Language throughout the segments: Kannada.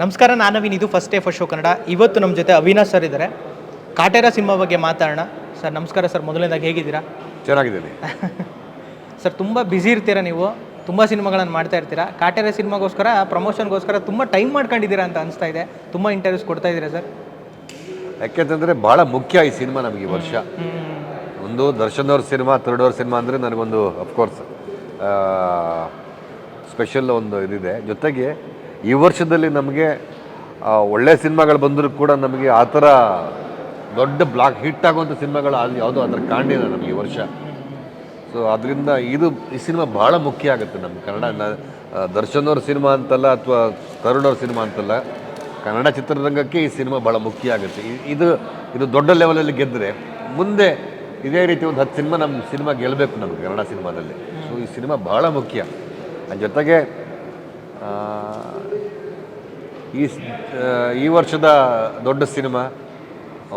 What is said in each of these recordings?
ನಮಸ್ಕಾರ ನಾನು ನವೀನ್. ಇದು first day first show Kannada. ಇವತ್ತು ನಮ್ಮ ಜೊತೆ ಅವಿನಾಶ್ ಸರ್ ಇದ್ದಾರೆ. ಕಾಟೇರ ಸಿನಿಮಾ ಬಗ್ಗೆ ಮಾತಾಡೋಣ. ಸರ್ ನಮಸ್ಕಾರ ಸರ್ ಮೊದಲನೇದಾಗಿ ಹೇಗಿದ್ದೀರಾ? ಚೆನ್ನಾಗಿದ್ದೀನಿ. ಸರ್ ತುಂಬ ಬ್ಯುಸಿ ಇರ್ತೀರಾ ನೀವು? ತುಂಬ ಸಿನಿಮಾಗಳನ್ನು ಮಾಡ್ತಾ ಇರ್ತೀರಾ? ಕಾಟೇರ ಸಿನಿಮಾಗೋಸ್ಕರ ಪ್ರಮೋಷನ್ಗೋಸ್ಕರ ತುಂಬ ಟೈಮ್ ಮಾಡ್ಕೊಂಡಿದ್ದೀರಾ ಅಂತ ಅನಿಸ್ತಾ ಇದೆ. ತುಂಬ ಇಂಟರ್ವ್ಯೂಸ್ ಕೊಡ್ತಾ ಇದ್ದೀರಾ ಸರ್ ಯಾಕೆಂತಂದರೆ ಭಾಳ ಮುಖ್ಯ ಈ ಸಿನಿಮಾ ನಮಗೆ ಈ ವರ್ಷ. ಒಂದು ದರ್ಶನ್ ಅವ್ರ ಸಿನಿಮಾ ಥರ್ಡ್ ಅವ್ರ ಸಿನಿಮಾ ಅಂದರೆ ನನಗೊಂದು ಅಫ್ಕೋರ್ಸ್ ಸ್ಪೆಷಲ್ ಒಂದು ಇದಿದೆ. ಜೊತೆಗೆ ಈ ವರ್ಷದಲ್ಲಿ ನಮಗೆ ಒಳ್ಳೆ ಸಿನಿಮಾಗಳು ಬಂದರೂ ಕೂಡ ನಮಗೆ ಆ ಥರ ದೊಡ್ಡ ಬ್ಲಾಕ್ ಹಿಟ್ ಆಗುವಂಥ ಸಿನಿಮಾಗಳು ಅಲ್ಲಿ ಯಾವುದೋ ಅದರ ಕಾಣಿಲ್ಲ ನಮಗೆ ಈ ವರ್ಷ. ಸೊ ಅದರಿಂದ ಇದು, ಈ ಸಿನಿಮಾ ಭಾಳ ಮುಖ್ಯ ಆಗುತ್ತೆ ನಮ್ಮ ಕನ್ನಡ ದರ್ಶನ್ ಅವ್ರ ಸಿನಿಮಾ ಅಂತಲ್ಲ ಅಥವಾ ತರುಣ್ ಅವ್ರ ಸಿನಿಮಾ ಅಂತಲ್ಲ, ಕನ್ನಡ ಚಿತ್ರರಂಗಕ್ಕೆ ಈ ಸಿನಿಮಾ ಭಾಳ ಮುಖ್ಯ ಆಗುತ್ತೆ. ಇದು ಇದು ದೊಡ್ಡ ಲೆವೆಲಲ್ಲಿ ಗೆದ್ದರೆ ಮುಂದೆ ಇದೇ ರೀತಿ ಒಂದು ಹತ್ತು ಸಿನಿಮಾ ನಮ್ಮ ಸಿನಿಮಾ ಗೆಲ್ಲಬೇಕು ನಮಗೆ ಕನ್ನಡ ಸಿನಿಮಾದಲ್ಲಿ. ಸೊ ಈ ಸಿನಿಮಾ ಭಾಳ ಮುಖ್ಯ. ಅದ್ರ ಜೊತೆಗೆ ಈ ಈ ವರ್ಷದ ದೊಡ್ಡ ಸಿನಿಮಾ,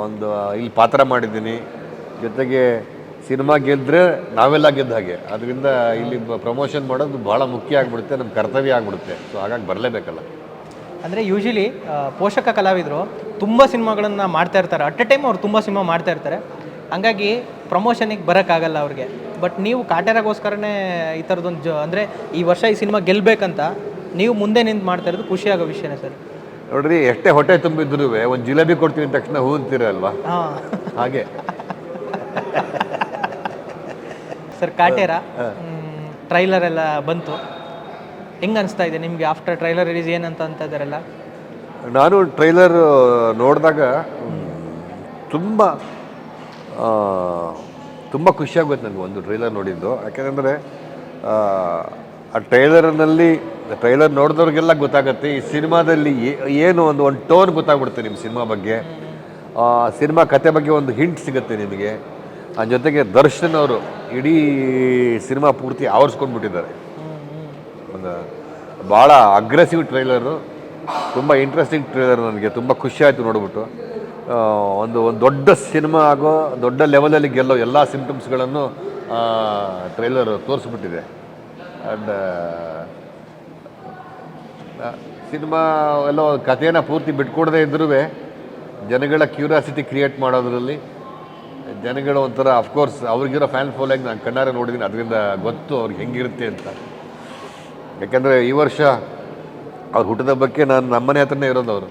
ಒಂದು ಇಲ್ಲಿ ಪಾತ್ರ ಮಾಡಿದ್ದೀನಿ. ಜೊತೆಗೆ ಸಿನಿಮಾ ಗೆದ್ದರೆ ನಾವೆಲ್ಲ ಗೆದ್ದ ಹಾಗೆ. ಅದರಿಂದ ಇಲ್ಲಿ ಪ್ರಮೋಷನ್ ಮಾಡೋದು ಭಾಳ ಮುಖ್ಯ ಆಗಿಬಿಡುತ್ತೆ ನಮ್ಮ ಕರ್ತವ್ಯ ಆಗಿಬಿಡುತ್ತೆ. ಸೊ ಹಾಗಾಗಿ ಬರಲೇಬೇಕಲ್ಲ. ಅಂದರೆ ಯೂಶಲಿ ಪೋಷಕ ಕಲಾವಿದರು ತುಂಬ ಸಿನಿಮಾಗಳನ್ನು ಮಾಡ್ತಾ ಇರ್ತಾರೆ. ಅಟ್ ಎ ಟೈಮ್ ಅವ್ರು ತುಂಬ ಸಿನಿಮಾ ಮಾಡ್ತಾ ಇರ್ತಾರೆ. ಹಂಗಾಗಿ ಪ್ರಮೋಷನಿಗೆ ಬರೋಕ್ಕಾಗಲ್ಲ ಅವ್ರಿಗೆ. ಬಟ್ ನೀವು ಕಾಟೇರಾಗೋಸ್ಕರನೇ ಈ ಥರದೊಂದು ಜ, ಅಂದರೆ ಈ ವರ್ಷ ಈ ಸಿನಿಮಾ ಗೆಲ್ಲಬೇಕಂತ ನೀವು ಮುಂದೆ ನಿಂತು ಮಾಡ್ತಾ ಇರೋದು ಖುಷಿಯಾಗೋ ವಿಷಯನೇ ಸರ್. ನೋಡ್ರಿ ಎಷ್ಟೇ ಹೊಟ್ಟೆ ತುಂಬಿದ್ರು ಒಂದು ಜಿಲೇಬಿ ಕೊಡ್ತೀನಿ ಅಂದ ತಕ್ಷಣ ಹೂ ಅಂತೀರಲ್ವಾ? ಹಾಂ. ಹಾಗೆ. ಸರ್ ಕಾಟೇರ? ಟ್ರೈಲರ್ ಎಲ್ಲ ಬಂತು. ಹೆಂಗೆ ಅನಿಸ್ತಾ ಇದೆ ನಿಮಗೆ ಆಫ್ಟರ್ ಟ್ರೈಲರ್ ರಿಲೀಸ್ ಏನಂತ ಅಂತ ಇದ್ದಾರಲ್ಲ ನಾನು ಟ್ರೈಲರ್ ನೋಡಿದಾಗ ತುಂಬ ತುಂಬ ಖುಷಿಯಾಗುತ್ತೆ ನನಗೆ ಒಂದು ಟ್ರೈಲರ್ ನೋಡಿದ್ದು. ಯಾಕೆಂದರೆ ಆ ಟ್ರೈಲರ್ನಲ್ಲಿ ಟ್ರೈಲರ್ ನೋಡಿದವ್ರಿಗೆಲ್ಲ ಗೊತ್ತಾಗುತ್ತೆ, ಈ ಸಿನಿಮಾದಲ್ಲಿ ಏನು ಒಂದು ಒಂದು ಟೋನ್ ಗೊತ್ತಾಗ್ಬಿಡುತ್ತೆ ನಿಮ್ಮ ಸಿನಿಮಾ ಬಗ್ಗೆ. ಸಿನಿಮಾ ಕತೆ ಬಗ್ಗೆ ಒಂದು ಹಿಂಟ್ ಸಿಗುತ್ತೆ ನಿಮಗೆ. ಆ ಜೊತೆಗೆ ದರ್ಶನ್ ಅವರು ಇಡೀ ಸಿನಿಮಾ ಪೂರ್ತಿ ಆವರಿಸ್ಕೊಂಡ್ಬಿಟ್ಟಿದ್ದಾರೆ. ಒಂದು ಭಾಳ ಅಗ್ರೆಸಿವ್ ಟ್ರೈಲರು ತುಂಬ ಇಂಟ್ರೆಸ್ಟಿಂಗ್ ಟ್ರೈಲರ್ ನನಗೆ, ತುಂಬ ಖುಷಿ ಆಯಿತು ನೋಡ್ಬಿಟ್ಟು. ಒಂದು ಒಂದು ದೊಡ್ಡ ಸಿನಿಮಾ ಆಗೋ, ದೊಡ್ಡ ಲೆವೆಲಲ್ಲಿ ಗೆಲ್ಲೋ ಎಲ್ಲ ಸಿಂಪ್ಟಮ್ಸ್ಗಳನ್ನು ಟ್ರೈಲರ್ ತೋರಿಸ್ಬಿಟ್ಟಿದೆ. ಆ್ಯಂಡ್ ಸಿನಿಮಾ ಎಲ್ಲ ಕಥೆನ ಪೂರ್ತಿ ಬಿಟ್ಕೊಡದೇ ಇದ್ರೂ ಜನಗಳ ಕ್ಯೂರಿಯಾಸಿಟಿ ಕ್ರಿಯೇಟ್ ಮಾಡೋದ್ರಲ್ಲಿ ಜನಗಳು ಒಂಥರ ಅಫ್ಕೋರ್ಸ್ ಅವ್ರಿಗಿರೋ ಫ್ಯಾನ್ ಫಾಲೋಯಿಂಗ್ ನಾನು ಕಣ್ಣಾರೆ ನೋಡಿದ್ದೀನಿ ಅದರಿಂದ ಗೊತ್ತು ಅವ್ರಿಗೆ ಹೆಂಗಿರುತ್ತೆ ಅಂತ. ಯಾಕೆಂದರೆ ಈ ವರ್ಷ ಅವ್ರ ಬಗ್ಗೆ ನಾನು ನಮ್ಮನೆ ಹತ್ರನೇ ಇರೋದು ಅವರು.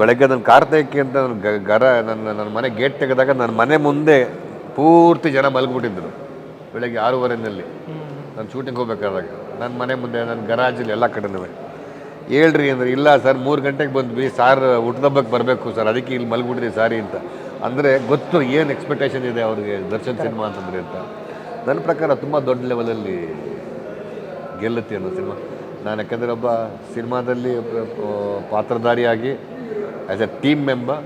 ಬೆಳಗ್ಗೆ ನನ್ನ ಕಾರ್ತೈಕಿ ಅಂತ ನನ್ನ ಗರ ನನ್ನ ನನ್ನ ಮನೆ ಗೇಟ್ ತೆಗೆದಾಗ ನನ್ನ ಮನೆ ಮುಂದೆ ಪೂರ್ತಿ ಜನ ಮಲಗಿಬಿಟ್ಟಿದ್ರು ಬೆಳಗ್ಗೆ ಆರೂವರೆನಲ್ಲಿ. ನಾನು ಶೂಟಿಂಗ್ ಹೋಗ್ಬೇಕಾದಾಗ. ನನ್ನ ಮನೆ ಮುಂದೆ ನನ್ನ ಗರಾಜಲ್ಲಿ ಎಲ್ಲ ಕಡೆನೂ. ಹೇಳ್ರಿ ಅಂದರೆ ಇಲ್ಲ ಸರ್ ಮೂರು ಗಂಟೆಗೆ ಬಂದ್ವಿ ಸಾರ್ ಹುಟ್ಟದಬ್ಬಕ್ಕೆ ಬರಬೇಕು ಸರ್ ಅದಕ್ಕೆ ಇಲ್ಲಿ ಮಲಗಿಬಿಟ್ಟಿದೆ ಸಾರಿ ಅಂತ. ಅಂದರೆ ಗೊತ್ತು ಏನು ಎಕ್ಸ್ಪೆಕ್ಟೇಷನ್ ಇದೆ ಅವ್ರಿಗೆ ದರ್ಶನ್ ಸಿನಿಮಾ ಅಂತಂದರೆ ಅಂತ. ನನ್ನ ಪ್ರಕಾರ ತುಂಬ ದೊಡ್ಡ ಲೆವೆಲಲ್ಲಿ ಗೆಲ್ಲುತ್ತೆ ಅನ್ನೋ ಸಿನಿಮಾ. ನಾನು ಯಾಕಂದರೆ ಒಬ್ಬ ಸಿನಿಮಾದಲ್ಲಿ ಪಾತ್ರಧಾರಿಯಾಗಿ ಆ್ಯಸ್ ಎ ಟೀಮ್ ಮೆಂಬರ್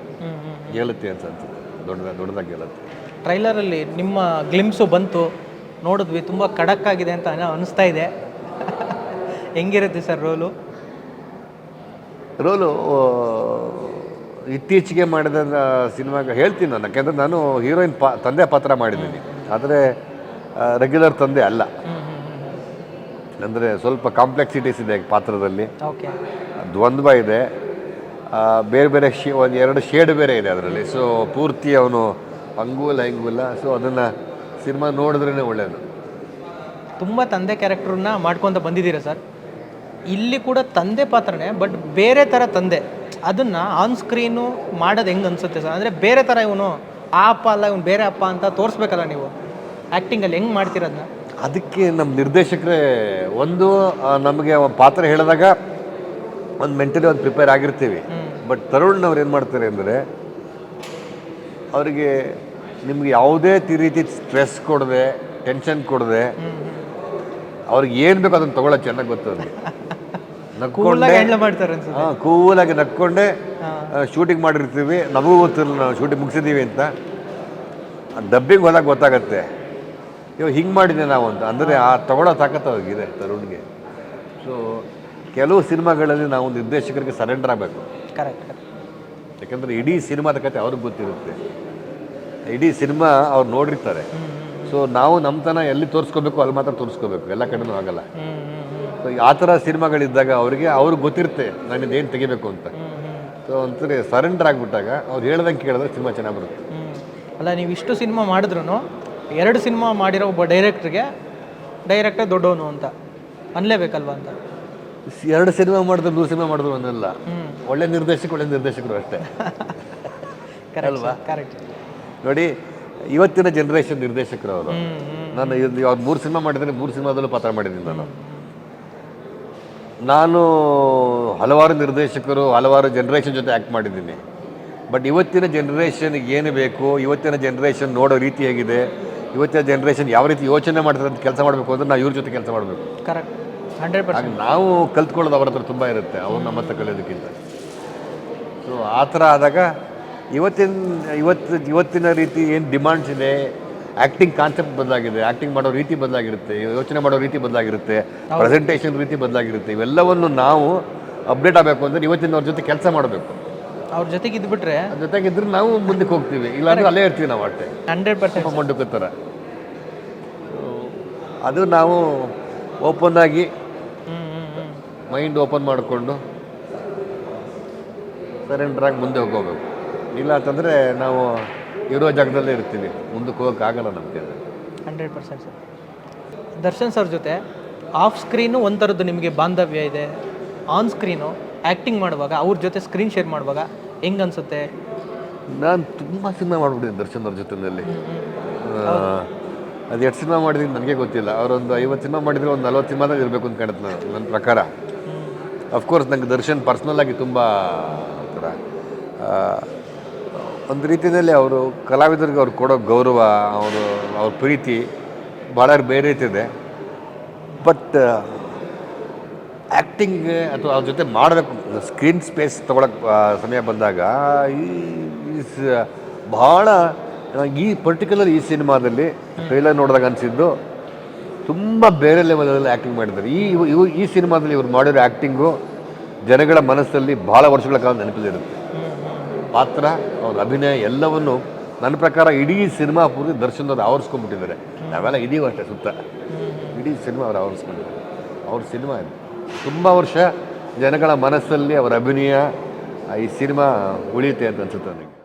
ಗೆಲ್ಲುತ್ತೆ ಅಂತ ಅನ್ಸುತ್ತೆ. ದೊಡ್ಡದಾಗಿ ದೊಡ್ಡದಾಗಿ ಗೆಲ್ಲುತ್ತೆ. ಟ್ರೈಲರಲ್ಲಿ ನಿಮ್ಮ ಗ್ಲಿಮ್ಸು ಬಂತು. ನೋಡಿದ್ವಿ ತುಂಬ ಖಡಕ್ ಆಗಿದೆ ಅಂತ ಅನಿಸ್ತಾ ಇದೆ. ಹೆಂಗಿರುತ್ತೆ ಸರ್ ರೋಲು? ರೋಲು ಇತ್ತೀಚೆಗೆ ಮಾಡಿದ ಸಿನಿಮಾಗ ಹೇಳ್ತೀನಿ ನಾನು ಯಾಕೆಂದರೆ ನಾನು ಹೀರೋಯಿನ್ ಪಾ ತಂದೆ ಪಾತ್ರ ಮಾಡಿದ್ದೀನಿ. ಆದರೆ ರೆಗ್ಯುಲರ್ ತಂದೆ ಅಲ್ಲ. ಅಂದರೆ ಸ್ವಲ್ಪ ಕಾಂಪ್ಲೆಕ್ಸಿಟೀಸ್ ಇದೆ ಪಾತ್ರದಲ್ಲಿ. ಓಕೆ. ದ್ವಂದ್ವ ಇದೆ. ಬೇರೆ ಬೇರೆ ಶೇ ಒಂದು ಎರಡು ಶೇಡ್ ಬೇರೆ ಇದೆ ಅದರಲ್ಲಿ. ಸೊ ಪೂರ್ತಿ ಅವನು ಹಂಗೂಲ ಹಿಂಗೂಲ ಸೊ ಅದನ್ನು ಸಿನಿಮಾ ನೋಡಿದ್ರೇ ಒಳ್ಳೆಯದು ತುಂಬ ತಂದೆ ಕ್ಯಾರೆಕ್ಟ್ರನ್ನ ಮಾಡ್ಕೊತ ಬಂದಿದ್ದೀರಾ ಸರ್? ಇಲ್ಲಿ ಕೂಡ ತಂದೆ ಪಾತ್ರನೇ ಬಟ್ ಬೇರೆ ಥರ ತಂದೆ. ಅದನ್ನು ಆನ್ ಸ್ಕ್ರೀನು ಮಾಡೋದು ಹೆಂಗೆ ಅನಿಸುತ್ತೆ ಸರ್? ಅಂದರೆ ಬೇರೆ ಥರ ಇವನು ಆ ಅಪ್ಪ ಅಲ್ಲ ಇವನು ಬೇರೆ ಅಪ್ಪ ಅಂತ ತೋರಿಸ್ಬೇಕಲ್ಲ ನೀವು? ಆ್ಯಕ್ಟಿಂಗಲ್ಲಿ ಹೆಂಗೆ ಮಾಡ್ತಿರೋದನ್ನ ಅದಕ್ಕೆ ನಮ್ಮ ನಿರ್ದೇಶಕರೇ ಒಂದು ನಮಗೆ ಪಾತ್ರ ಹೇಳಿದಾಗ ಒಂದು ಮೆಂಟಲಿ ಒಂದು ಪ್ರಿಪೇರ್ ಆಗಿರ್ತೀವಿ. ಬಟ್ ತರುಣ್ ಅವ್ರು ಏನು ಮಾಡ್ತಾರೆ ಅಂದರೆ ಅವರಿಗೆ ನಿಮ್ಗೆ ಯಾವುದೇ ರೀತಿ ಸ್ಟ್ರೆಸ್ ಕೊಡದೆ ಟೆನ್ಷನ್ ಕೊಡದೆ ಅವ್ರಿಗೆ ಏನು ಬೇಕು ಅದನ್ನು ತಗೊಳ್ಳೋ ಚೆನ್ನಾಗಿ ಗೊತ್ತು ಅವ್ರಿಗೆ ನಕ್ಕೊಂಡೆ ಕೂಲಾಗಿ ನಕ್ಕೊಂಡೆ ಶೂಟಿಂಗ್ ಮಾಡಿರ್ತೀವಿ. ನಮಗೂ ಗೊತ್ತಿಲ್ಲ ನಾವು ಶೂಟಿಂಗ್ ಮುಗಿಸಿದ್ದೀವಿ ಅಂತ. ಡಬ್ಬಿಂಗ್ ಹೋದಾಗ ಗೊತ್ತಾಗತ್ತೆ. ಇವಾಗ ಹಿಂಗೆ ಮಾಡಿದೆ ನಾವು ಅಂತ. ಅಂದರೆ ಆ ತಗೊಳ್ಳೋ ತಾಕತ್ತು ಅವ್ರಿಗಿದೆ ತರುಣ್ಗೆ. ಸೊ ಕೆಲವು ಸಿನಿಮಾಗಳಲ್ಲಿ ನಾವು ನಿರ್ದೇಶಕರಿಗೆ ಸರೆಂಡರ್ ಆಗಬೇಕು. ಕರೆಕ್ಟ್ ಯಾಕಂದರೆ ಇಡೀ ಸಿನಿಮಾದ ಕತೆ ಅವ್ರಿಗೆ ಗೊತ್ತಿರುತ್ತೆ. ಇಡೀ ಸಿನಿಮಾ ಅವ್ರು ನೋಡಿರ್ತಾರೆ. ಸೊ ನಾವು ನಮ್ಮತನ ಎಲ್ಲಿ ತೋರಿಸ್ಕೋಬೇಕು ಅಲ್ಲಿ ಮಾತ್ರ ತೋರಿಸ್ಕೋಬೇಕು. ಎಲ್ಲ ಕಡೆನೂ ಆಗಲ್ಲ. ಸೊ ಆ ಥರ ಸಿನಿಮಾಗಳಿದ್ದಾಗ ಅವರಿಗೆ ಅವ್ರಿಗೆ ಗೊತ್ತಿರುತ್ತೆ ನಾನು ಇದೇನು ತೆಗಿಬೇಕು ಅಂತ. ಸೊ ಒಂಥರಿ ಸರೆಂಡರ್ ಆಗಿಬಿಟ್ಟಾಗ ಅವ್ರು ಹೇಳ್ದಂಗೆ ಕೇಳಿದ್ರೆ ಸಿನಿಮಾ ಚೆನ್ನಾಗಿ ಬರುತ್ತೆ. ಅಲ್ಲ ನೀವು ಇಷ್ಟು ಸಿನಿಮಾ ಮಾಡಿದ್ರು ಎರಡು ಸಿನಿಮಾ ಮಾಡಿರೋ ಒಬ್ಬ ಡೈರೆಕ್ಟ್ರಿಗೆ ಡೈರೆಕ್ಟೇ ದೊಡ್ಡವನು ಅಂತ ಅನ್ಲೇಬೇಕಲ್ವ ಅಂತ? ಎರಡು ಸಿನಿಮಾ ಮಾಡಿದ್ರು ಮೂರು ಸಿನಿಮಾ ಮಾಡಿದ್ರು ಅನ್ನಲ್ಲ. ಒಳ್ಳೆ ನಿರ್ದೇಶಕ ಒಳ್ಳೆ ನಿರ್ದೇಶಕರು ಅಷ್ಟೇ. ಕರೆಕ್ಟ್ ಕರೆಕ್ಟ್ ನೋಡಿ ಇವತ್ತಿನ ಜನ್ರೇಷನ್ ನಿರ್ದೇಶಕರು ಅವರು ನಾನು ಇದು ಮೂರು ಸಿನಿಮಾ ಮಾಡಿದ್ರೆ ಮೂರು ಸಿನಿಮಾದಲ್ಲೂ ಪಾತ್ರ ಮಾಡಿದ್ದೀನಿ ನಾನು. ನಾನು ಹಲವಾರು ನಿರ್ದೇಶಕರು ಹಲವಾರು ಜನ್ರೇಷನ್ ಜೊತೆ ಆ್ಯಕ್ಟ್ ಮಾಡಿದ್ದೀನಿ. ಬಟ್ ಇವತ್ತಿನ ಜನ್ರೇಷನ್ಗೆ ಏನು ಬೇಕು? ಇವತ್ತಿನ ಜನ್ರೇಷನ್ ನೋಡೋ ರೀತಿ ಹೇಗಿದೆ? ಇವತ್ತಿನ ಜನ್ರೇಷನ್ ಯಾವ ರೀತಿ ಯೋಚನೆ ಮಾಡ್ತಾರೆ ಅಂತ ಕೆಲಸ ಮಾಡಬೇಕು ಅಂದರೆ ನಾವು ಇವ್ರ ಜೊತೆ ಕೆಲಸ ಮಾಡಬೇಕು. ಕರೆಕ್ಟ್ ಹಂಡ್ರೆಡ್ ಪರ್ಸೆಂಟ್ ನಾವು ಕಲ್ತ್ಕೊಳ್ಳೋದು ಅವ್ರ ಹತ್ರ ತುಂಬ ಇರುತ್ತೆ ಅವ್ರು ನಮ್ಮ ಹತ್ರ ಕಲಿಯೋದಕ್ಕಿಂತ. ಸೊ ಆ ಥರ ಆದಾಗ ಇವತ್ತಿನ ಇವತ್ತು ಇವತ್ತಿನ ರೀತಿ ಏನು ಡಿಮಾಂಡ್ಸ್ ಇದೆ? ಆ್ಯಕ್ಟಿಂಗ್ ಕಾನ್ಸೆಪ್ಟ್ ಬದಲಾಗಿದೆ. ಆ್ಯಕ್ಟಿಂಗ್ ಮಾಡೋ ರೀತಿ ಬದಲಾಗಿರುತ್ತೆ. ಯೋಚನೆ ಮಾಡೋ ರೀತಿ ಬದಲಾಗಿರುತ್ತೆ. ಪ್ರೆಸೆಂಟೇಷನ್ ರೀತಿ ಬದಲಾಗಿರುತ್ತೆ. ಇವೆಲ್ಲವನ್ನು ನಾವು ಅಪ್ಡೇಟ್ ಆಗಬೇಕು ಅಂದರೆ ಇವತ್ತಿನ ಅವ್ರ ಜೊತೆ ಕೆಲಸ ಮಾಡಬೇಕು. ಅವ್ರ ಜೊತೆಗೆ ಇದ್ಬಿಟ್ರೆ ಜೊತೆಗೆ ಇದ್ರೆ ನಾವು ಮುಂದಕ್ಕೆ ಹೋಗ್ತೀವಿ. ಇಲ್ಲಾಂದ್ರೆ ಅಲ್ಲೇ ಇರ್ತೀವಿ ನಾವು ಅಷ್ಟೇ. ಹಂಡ್ರೆಡ್ ಪರ್ಸೆಂಟ್ ಸ್ವಲ್ಪ ಮಂಡುಕ ಥರ ಅದು ನಾವು ಓಪನ್ ಆಗಿ ಮೈಂಡ್ ಓಪನ್ ಮಾಡಿಕೊಂಡು ಸರೆಂಡ್ರಾಗಿ ಮುಂದೆ ಹೋಗೋಬೇಕು. ಇಲ್ಲ ಅಂತಂದರೆ ನಾವು ಇರೋ ಜಾಗದಲ್ಲೇ ಇರ್ತೀವಿ. ಮುಂದಕ್ಕೆ ಹೋಗೋಕ್ಕಾಗಲ್ಲ ನಮಗೆ. Hundred percent sir. Darshan sir ಜೊತೆ ಆಫ್ ಸ್ಕ್ರೀನು ಒಂಥರದ್ದು ನಿಮಗೆ ಬಾಂಧವ್ಯ ಇದೆ. ಆನ್ ಸ್ಕ್ರೀನು ಆ್ಯಕ್ಟಿಂಗ್ ಮಾಡುವಾಗ ಅವ್ರ ಜೊತೆ ಸ್ಕ್ರೀನ್ ಶೇರ್ ಮಾಡುವಾಗ ಹೆಂಗೆ ಅನಿಸುತ್ತೆ? ನಾನು ತುಂಬ ಸಿನಿಮಾ ಮಾಡಿಬಿಟ್ಟಿದ್ದೆ ದರ್ಶನ್ ಅವ್ರ ಜೊತೆಯಲ್ಲಿ. ಅದು ಎಷ್ಟು ಸಿನಿಮಾ ಮಾಡಿದ್ದೀನಿ ನನಗೆ ಗೊತ್ತಿಲ್ಲ. ಅವರೊಂದು ಐವತ್ತು ಸಿನಿಮಾ ಮಾಡಿದರೆ ಒಂದು ನಲ್ವತ್ತು ಸಿನಿಮಾದಾಗ ಇರಬೇಕು ಅಂತ ಕಾಣುತ್ತೆ ನಾನು ನನ್ನ ಪ್ರಕಾರ. ಅಫ್ಕೋರ್ಸ್ ನಂಗೆ ದರ್ಶನ್ ಪರ್ಸ್ನಲ್ಲಾಗಿ ತುಂಬ ಒಂಥರ ಒಂದು ರೀತಿಯಲ್ಲಿ ಅವರು ಕಲಾವಿದರಿಗೆ ಅವ್ರು ಕೊಡೋ ಗೌರವ, ಅವರು ಅವ್ರ ಪ್ರೀತಿ ಭಾಳ ಬೇರೆ ರೀತಿದೆ ಬಟ್ ಆ್ಯಕ್ಟಿಂಗ್ ಅಥವಾ ಅವ್ರ ಜೊತೆ ಮಾಡಬೇಕು ಸ್ಕ್ರೀನ್ ಸ್ಪೇಸ್ ತೊಗೊಳಕ್ಕೆ ಸಮಯ ಬಂದಾಗ ಈ ಭಾಳ ಈ ಪರ್ಟಿಕ್ಯುಲರ್ ಈ ಸಿನಿಮಾದಲ್ಲಿ ಟ್ರೈಲರ್ ನೋಡಿದಾಗ ಅನಿಸಿದ್ದು ತುಂಬ ಬೇರೆ ಲೆವೆಲಲ್ಲಿ ಆ್ಯಕ್ಟಿಂಗ್ ಮಾಡಿದ್ದಾರೆ. ಈ, ಇವು- ಈ ಸಿನಿಮಾದಲ್ಲಿ ಇವ್ರು ಮಾಡಿರೋ ಆ್ಯಕ್ಟಿಂಗು ಜನಗಳ ಮನಸ್ಸಲ್ಲಿ ಭಾಳ ವರ್ಷಗಳ ಕಾಲ ನೆನಪಲ್ಲಿರುತ್ತೆ ಪಾತ್ರ, ಅವ್ರ ಅಭಿನಯ ಎಲ್ಲವನ್ನು ನನ್ನ ಪ್ರಕಾರ ಇಡೀ ಸಿನಿಮಾ ಪೂರ್ತಿ ದರ್ಶನದವ್ರು ಆವರಿಸ್ಕೊಂಡ್ಬಿಟ್ಟಿದ್ದಾರೆ. ನಾವೆಲ್ಲ ಇದೀವಿ ಅಷ್ಟೇ ಸುತ್ತ. ಇಡೀ ಸಿನಿಮಾ ಅವ್ರು ಆವರಿಸ್ಕೊಂಡಿದ್ದಾರೆ. ಅವ್ರ ಸಿನಿಮಾ ಇದು. ತುಂಬ ವರ್ಷ ಜನಗಳ ಮನಸ್ಸಲ್ಲಿ ಅವರ ಅಭಿನಯ ಈ ಸಿನಿಮಾ ಉಳಿಯುತ್ತೆ ಅಂತ ಅನ್ಸುತ್ತೆ ನನಗೆ